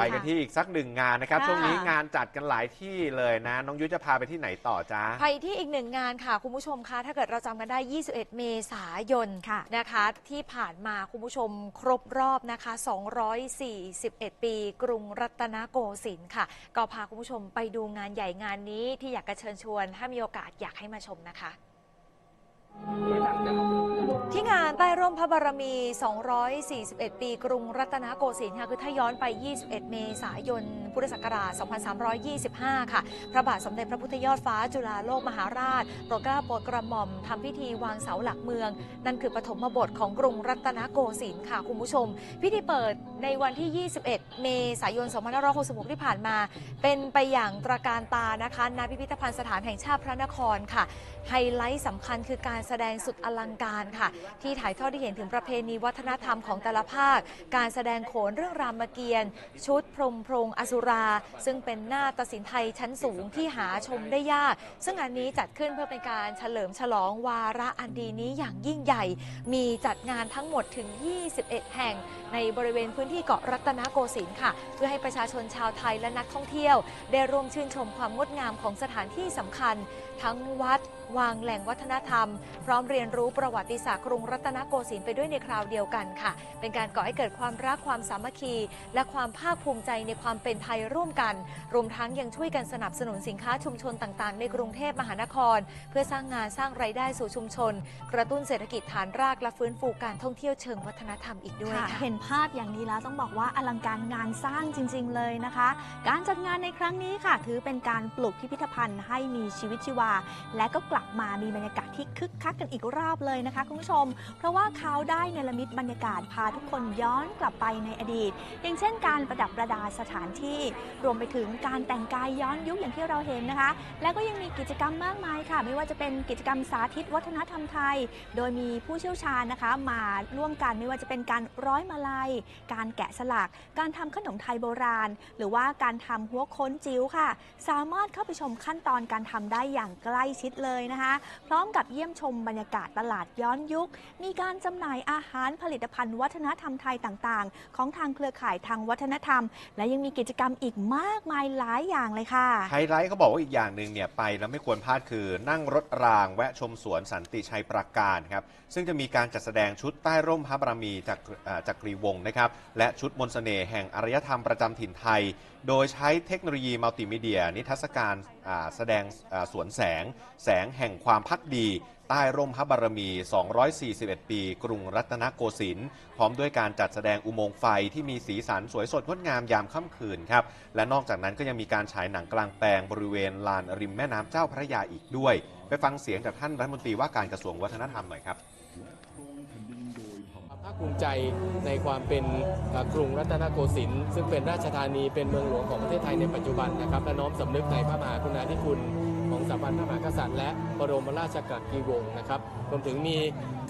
ไปกันที่อีกสักหนึ่งงานนะครับ ค่ะ ช่วงนี้งานจัดกันหลายที่เลยนะ น้องยุ้ยจะพาไปที่ไหนต่อจ้า ไปที่อีกหนึ่งงานค่ะ คุณผู้ชมคะถ้าเกิดเราจำกันได้ 21 เมษายนค่ะนะคะ ที่ผ่านมาคุณผู้ชมครบรอบนะคะ 241 ปี กรุงรัตนโกสินทร์ค่ะ ก็พาคุณผู้ชมไปดูงานใหญ่งานนี้ที่อยากจะเชิญชวน ถ้ามีโอกาสอยากให้มาชมนะคะ ที่งานใต้ร่มพระบารมี 241 ปี กรุงรัตนโกสินทร์ค่ะ คือถ้าย้อนไป 21 เมษายน พุทธศักราช 2325 ค่ะ พระบาทสมเด็จพระพุทธยอดฟ้าจุฬาโลกมหาราช โปรดเกล้าโปรดกระหม่อมทำพิธีวางเสาหลักเมือง นั่นคือปฐมบทของกรุงรัตนโกสินทร์ค่ะ คุณผู้ชม พิธีเปิดในวันที่ 21 เมษายน 2566 ที่ผ่านมา เป็นไปอย่างตระการตานะคะณพิพิธภัณฑ์สถานแห่งชาติพระนครค่ะ ไฮไลท์สำคัญคือการแสดงสุดอลังการค่ะที่ถ่ายทอดที่เห็นถึงประเพณีวัฒนธรรมของแต่ละภาค การแสดงโขนเรื่องรามเกียรติ์ชุดพรมโพรงอสุรา ซึ่งเป็นหน้าตศิลป์ไทยชั้นสูงที่หาชมได้ยาก ซึ่งงานนี้จัดขึ้นเพื่อเป็นการเฉลิมฉลองวาระอันดีนี้อย่างยิ่งใหญ่ มีจัดงานทั้งหมดถึง 21 แห่ง ในบริเวณพื้นที่เกาะรัตนโกสินทร์ค่ะ เพื่อให้ประชาชนชาวไทยและนักท่องเที่ยว ได้ร่วมชื่นชมความงดงามของสถานที่สำคัญ ทั้งวัด วางแหล่งวัฒนธรรม พร้อมเรียนรู้ประวัติศาสตร์กรุงรัตนโกสินทร์ไปด้วยในคราวเดียวกันค่ะ เป็นการก่อให้เกิดความรักความสามัคคี และความภาคภูมิใจในความเป็นไทยร่วมกัน รวมทั้งยังช่วยกันสนับสนุนสินค้าชุมชนต่างๆ ในกรุงเทพมหานคร เพื่อสร้างงานสร้างไรายได้สู่ชุมชน กระตุ้นเศรษฐกิจฐานรากและฟื้นฟูการท่องเที่ยวเชิงวัฒนธรรมอีกด้วยค่ะค่ะเห็นภาพอย่างนี้แล้วต้องบอกว่าอลังการงานสร้างจริง ๆ เลยนะคะ การจัดงานในครั้งนี้ค่ะ ถือเป็นการปลุกพิพิธภัณฑ์ให้มีชีวิตชีวาและก็กลับมามีบรรยากาศที่คึกคักกันอีกรอบเลยนะคะคุณผู้ชม เพราะว่าเขาได้เนรมิตบรรยากาศพาทุกคนย้อนกลับไปในอดีต อย่างเช่นการประดับประดาสถานที่ รวมไปถึงการแต่งกายย้อนยุคอย่างที่เราเห็นนะคะ แล้วก็ยังมีกิจกรรมมากมายค่ะ ไม่ว่าจะเป็นกิจกรรมสาธิตวัฒนธรรมไทย โดยมีผู้เชี่ยวชาญนะคะ มาร่วมกันไม่ว่าจะเป็นการร้อยมาลัย การแกะสลัก การทำขนมไทยโบราณ หรือว่าการทำหัวค้นจิ๋วค่ะ สามารถเข้าไปชมขั้นตอนการทำได้อย่างใกล้ชิดเลยนะคะ พร้อมกับเยี่ยมชมบรรยากาศตลาดย้อนยุค มีการจำหน่ายอาหารผลิตภัณฑ์วัฒนธรรมไทยต่างๆ ของทางเครือข่ายทางวัฒนธรรม และยังมีกิจกรรมอีกมากมายหลายอย่างเลยค่ะ ไฮไลท์เขาบอกว่าอีกอย่างหนึ่งเนี่ยไปแล้วไม่ควรพลาดคือนั่งรถราง แวะชมสวนสันติชัยปราการครับซึ่งจะมีการจัดแสดงชุดใต้ร่มพระบารมีจากอ่าจากกรีวงศ์นะครับและชุดมนต์เสน่ห์แห่งอารยธรรมประจำถิ่นไทยโดยใช้เทคโนโลยีมัลติมีเดีย นิทรรศการแสดงสวนแสง แสงแห่งความพักดี ใต้ร่มพระบารมี 241 ปี กรุงรัตนโกสินทร์พร้อมด้วยการจัดแสดงอุโมงค์ไฟที่มีสีสันสวยสดงดงามยามค่ำคืนครับ และนอกจากนั้นก็ยังมีการฉายหนังกลางแปลงบริเวณลานริมแม่น้ำเจ้าพระยาอีกด้วย ไปฟังเสียงจากท่านรัฐมนตรีว่าการกระทรวงวัฒนธรรมหน่อยครับาคภูมิใจในความเป็นกรุงรัตนโกสินทร์ซึ่งเป็นราชธานีเป็นเมืองหลวงของประเทศไทยในปัจจุบันนะครับและน้อมสำนึกในพระมหากรุณาธิคุณของสถาบันพระมหากษัตริย์และบรมราชกักีวงศ์นะครับรวมถึงมี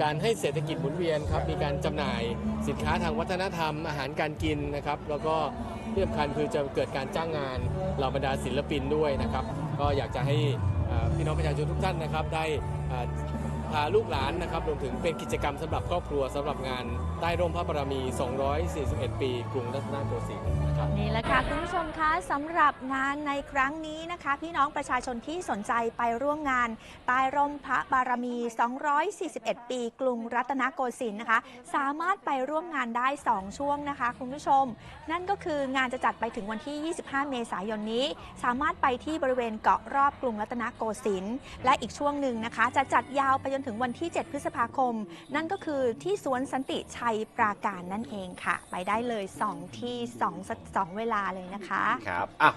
การให้เศรษฐกิจหมุนเวียนครับมีการจำหน่ายสินค้าทางวัฒนธรรม อาหารการกินนะครับ แล้วก็ที่สำคัญคือจะเกิดการจ้างงานเหล่าบรรดาศิลปินด้วยนะครับ ก็อยากจะให้พี่น้องประชาชนทุกท่านนะครับได้อ่อ พาลูกหลานนะครับรวมถึงเป็นกิจกรรมสำหรับครอบครัวสำหรับงานใต้ร่มพระบารมี 241 ปี กรุงรัตนโกสินทร์ นี่แหละค่ะคุณผู้ชมคะสำหรับงานในครั้งนี้นะคะ พี่น้องประชาชนที่สนใจไปร่วมงานใต้ร่มพระบารมี 241 ปีกรุงรัตนโกสินทร์นะคะ สามารถไปร่วมงานได้ 2 ช่วงนะคะ คุณผู้ชม นั่นก็คืองานจะจัดไปถึงวันที่ 25 เมษายนนี้ สามารถไปที่บริเวณเกาะรอบกรุงรัตนโกสินทร์และอีกช่วงหนึ่งนะคะ จะจัดยาวไปจนถึงวันที่ 7 พฤษภาคม นั่นก็คือที่สวนสันติชัยปราการนั่นเองค่ะ ไปได้เลย 2 ที่2 12 เวลาเลยนะคะ ครับอะ